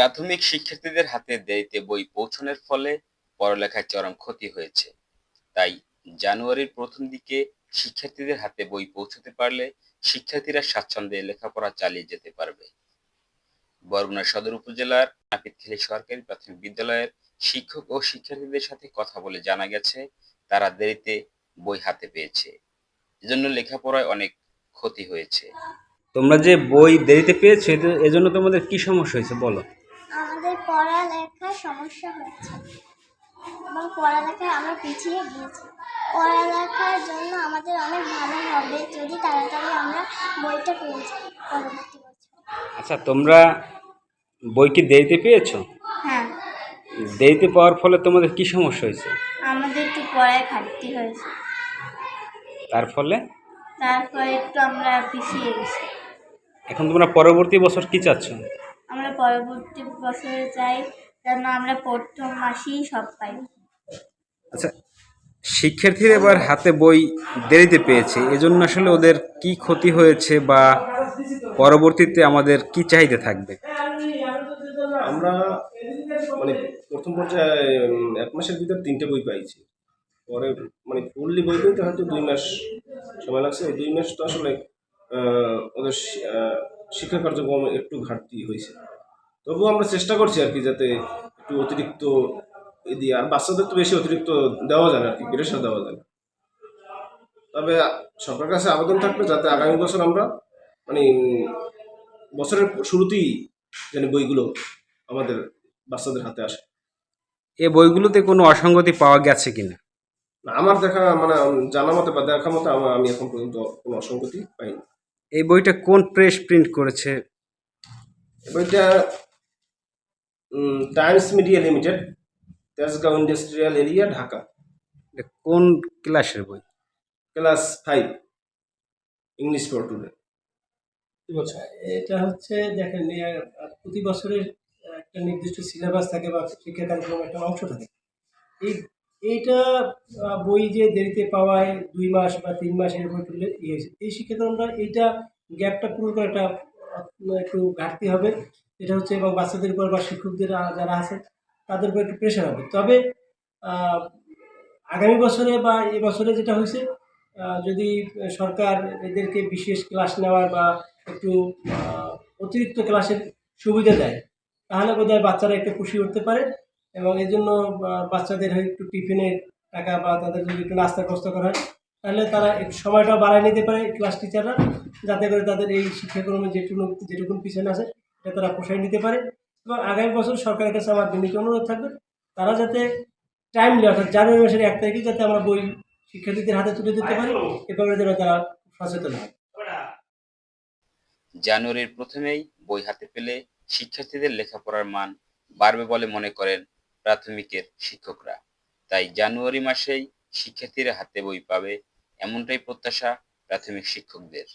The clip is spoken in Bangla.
প্রাথমিক শিক্ষার্থীদের হাতে দেরিতে বই পৌঁছানোর ফলে পড়ালেখায় চরম ক্ষতি হয়েছে। তাই জানুয়ারির প্রথম দিকে শিক্ষার্থীদের হাতে বই পৌঁছাতে পারলে শিক্ষার্থীরা স্বাচ্ছন্দ্যে লেখাপড়া চালিয়ে যেতে পারবে। বরগুনা সদর উপজেলার নাপিতখালী সরকারি প্রাথমিক বিদ্যালয়ের শিক্ষক ও শিক্ষার্থীদের সাথে কথা বলে জানা গেছে, তারা দেরিতে বই হাতে পেয়েছে। এজন্য লেখাপড়ায় অনেক ক্ষতি হয়েছে। তোমরা যে বই দেরিতে পেয়েছ এজন্য তোমাদের কি সমস্যা হয়েছে বলো? আমাদের পড়ালেখায় সমস্যা হচ্ছে এবং পড়ালেখায় আমরা পিছিয়ে গিয়েছি। পড়ালেখার জন্য আমাদের অনেক ভালো হবে যদি তাড়াতাড়ি আমরা বইটা পেয়ে যাই পরবর্তী বছর। আচ্ছা তোমরা বই কি দেরিতে পেয়েছ? হ্যাঁ। দেরিতে পাওয়ার ফলে তোমাদের কি সমস্যা হয়েছে? আমাদের একটু পড়ায় ঘাটতি হয়েছে। তার ফলে? তারপরে একটু আমরা পিছিয়ে গেছি। এখন তোমরা পরবর্তী বছর কি চাচ্ছ? পরবর্তী বছরে চাই যেন আমরা প্রথম মাসেই সব পাই আচ্ছা শিক্ষার্থীরা এবার হাতে বই দেরিতে পেয়েছে এজন্য আসলে ওদের কি ক্ষতি হয়েছে বা পরবর্তীতে আমাদের কি চাহিদা থাকবে? আমরা মানে প্রথম পর্যায়ে এক মাসের ভিতর তিনটে বই পাইছি। পরে মানে ফুললি বই পেতে হয়তো দুই মাস সময় লাগছে। এই দুই মাস তো আসলে ওদের শিক্ষা কার্যক্রম একটু ঘাটতি হয়েছে। তবুও আমরা চেষ্টা করছি আর কি যাতে একটু অতিরিক্ত দিয়ে আর বাচ্চাদের তো বেশি অতিরিক্ত দেওয়া যায় না আর কি প্রেশার দেওয়া যায় না। তবে সরকারের কাছে আবেদন থাকবে যাতে আগামী বছর আমরা মানে বছরের শুরুতেই যেন বইগুলো আমাদের বাচ্চাদের হাতে আসে। এ বইগুলোতে কোনো অসঙ্গতি পাওয়া গেছে কিনা? না, আমার দেখা মানে জানা মতে বা দেখা মতে আমি এখন পর্যন্ত কোনো অসঙ্গতি পাইনি। এই বইটা কোন প্রেস প্রিন্ট করেছে? এই বইটা Times Media Limited Tejgaon industrial area Dhaka. এটা কোন ক্লাসের বই? Class five English for today এটা হচ্ছে দেখেন প্রতি বছরের একটা নির্দিষ্ট সিলেবাস থাকে বা শিক্ষা কার্যক্রমের একটা অংশ থাকে। এই এইটা বই যে দেরিতে পাওয়ায় দুই মাস বা তিন মাস এরকম একটু লে- ইয়ে হয়েছে। এই শিক্ষাক্রমটা এইটা গ্যাপটা পূরণ করে একটা একটু ঘাটতি হবে। এটা হচ্ছে এবং বাচ্চাদের উপর বা শিক্ষকদের যারা আছে, তাদের উপর একটু প্রেশার হবে। তবে আগামী বছরে বা এই বছরে যেটা হয়েছে যদি সরকার এদেরকে বিশেষ ক্লাস নেওয়ার বা একটু অতিরিক্ত ক্লাসের সুবিধা দেয়, তাহলে বোধহয় বাচ্চারা একটু খুশি হতে পারে এবং এই জন্য বাচ্চাদের হয় একটু টিফিনের টাকা বা তাদের যদি একটু নাস্তার ব্যবস্থা করা হয়, তাহলে তারা একটু সময়টা বাড়ায় নিতে পারে ক্লাস টিচাররা যাতে করে তাদের এই শিক্ষাক্রমে যেটুকু, যেটুকুন পিছনে আছে এটা তারা পোষায় নিতে পারে এবং আগামী বছর সরকারের কাছে আমার বিনীত অনুরোধ থাকবে, তারা যাতে টাইমলি অর্থাৎ জানুয়ারি মাসের এক তারিখে যাতে আমরা বই শিক্ষার্থীদের হাতে তুলে দিতে পারি এ ব্যাপারে যেন তারা সচেতন হয়। জানুয়ারির প্রথমেই বই হাতে পেলে শিক্ষার্থীদের লেখাপড়ার মান বাড়বে বলে মনে করেন প্রাথমিকের শিক্ষকরা। তাই জানুয়ারি মাসেই শিক্ষার্থীরা হাতে বই পাবে এমনটাই প্রত্যাশা প্রাথমিক শিক্ষকদের।